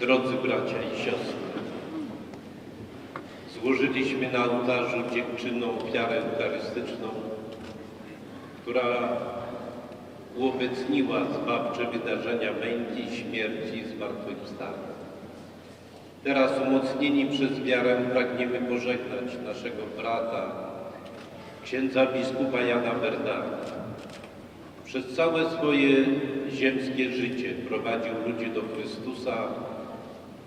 Drodzy bracia i siostry, złożyliśmy na ołtarzu dziękczynną ofiarę eucharystyczną, która uobecniła zbawcze wydarzenia męki, śmierci i zmartwychwstania. Teraz umocnieni przez wiarę pragniemy pożegnać naszego brata, księdza biskupa Jana Bernarda. Przez całe swoje ziemskie życie prowadził ludzi do Chrystusa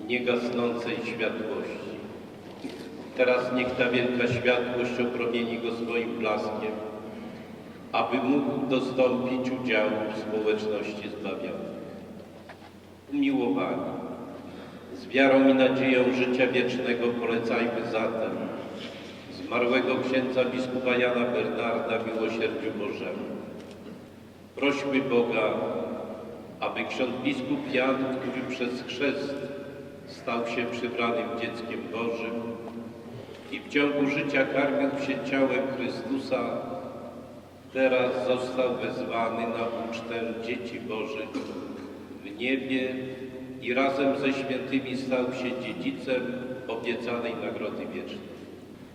niegasnącej światłości. Teraz niech ta wielka światłość opromieni go swoim blaskiem, aby mógł dostąpić udziału w społeczności zbawionych. Umiłowani, z wiarą i nadzieją życia wiecznego polecajmy zatem zmarłego księdza biskupa Jana Bernarda miłosierdziu Bożemu. Prośmy Boga, aby ksiądz biskup Jan, który przez chrzest stał się przybranym dzieckiem Bożym i w ciągu życia karmił się ciałem Chrystusa, teraz został wezwany na ucztę dzieci Bożych w niebie i razem ze świętymi stał się dziedzicem obiecanej nagrody wiecznej.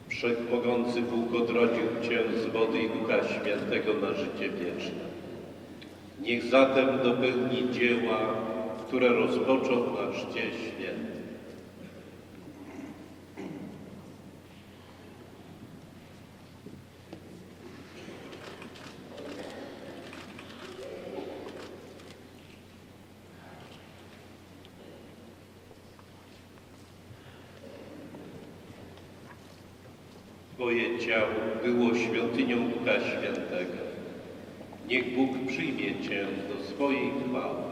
Wszechmogący Bóg odrodził Cię z wody i Ducha Świętego na życie wieczne. Niech zatem dopełni dzieła, które rozpoczął na czcie święty. Twoje ciało było świątynią Ducha Świętego. Niech Bóg przyjmie Cię do swojej chwały.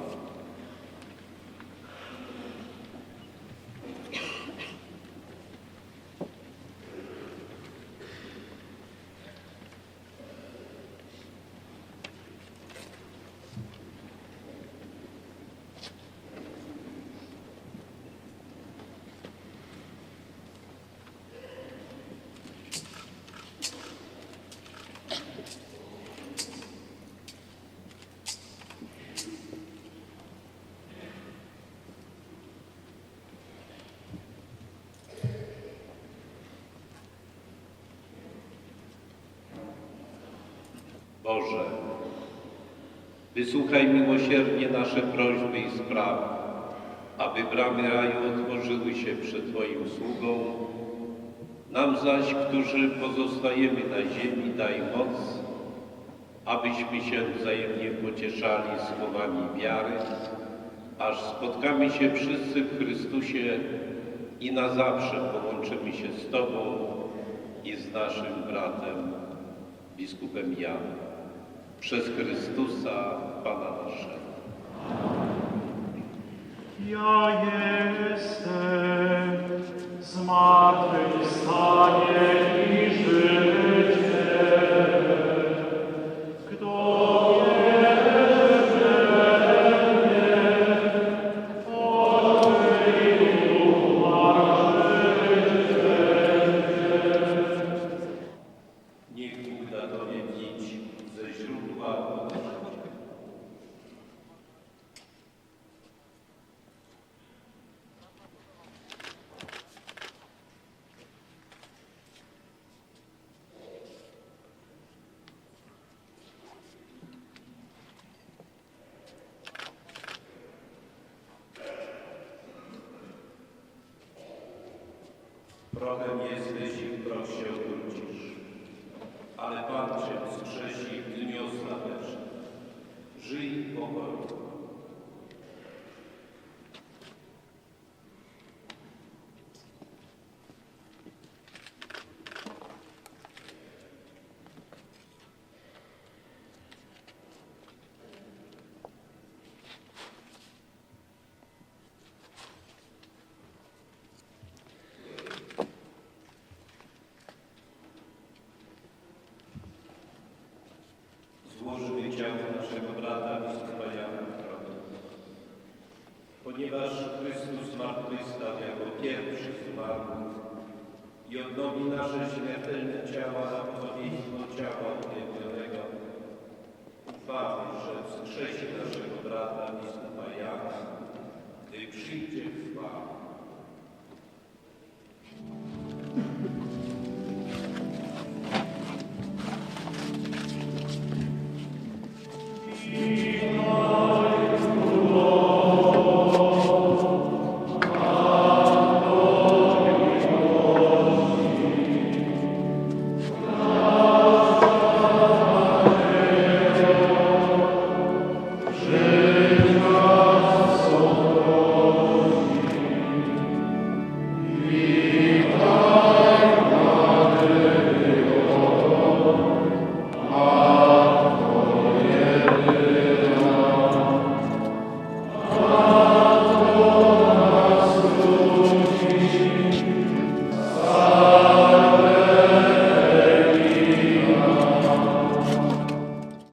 Boże, wysłuchaj miłosiernie nasze prośby i sprawy, aby bramy raju otworzyły się przed Twoim sługą. Nam zaś, którzy pozostajemy na ziemi, daj moc, abyśmy się wzajemnie pocieszali słowami wiary, aż spotkamy się wszyscy w Chrystusie i na zawsze połączymy się z Tobą i z naszym bratem, biskupem Janem przez Chrystusa Pana naszego. Ja jestem zmartwychwstanie I w proch się obrócisz, ale Pan Cię wskrzesi w dniu. Żyj w pokoju. Złożymy ciało naszego brata w grobie. Ponieważ Chrystus zmartwychwstał jako pierwszy z umarłych i odnowi nasze śmiertelne ciała na podobieństwo ciała uwielbionego, ufamy, że wskrzesi naszego brata biskupa Jana Yeah.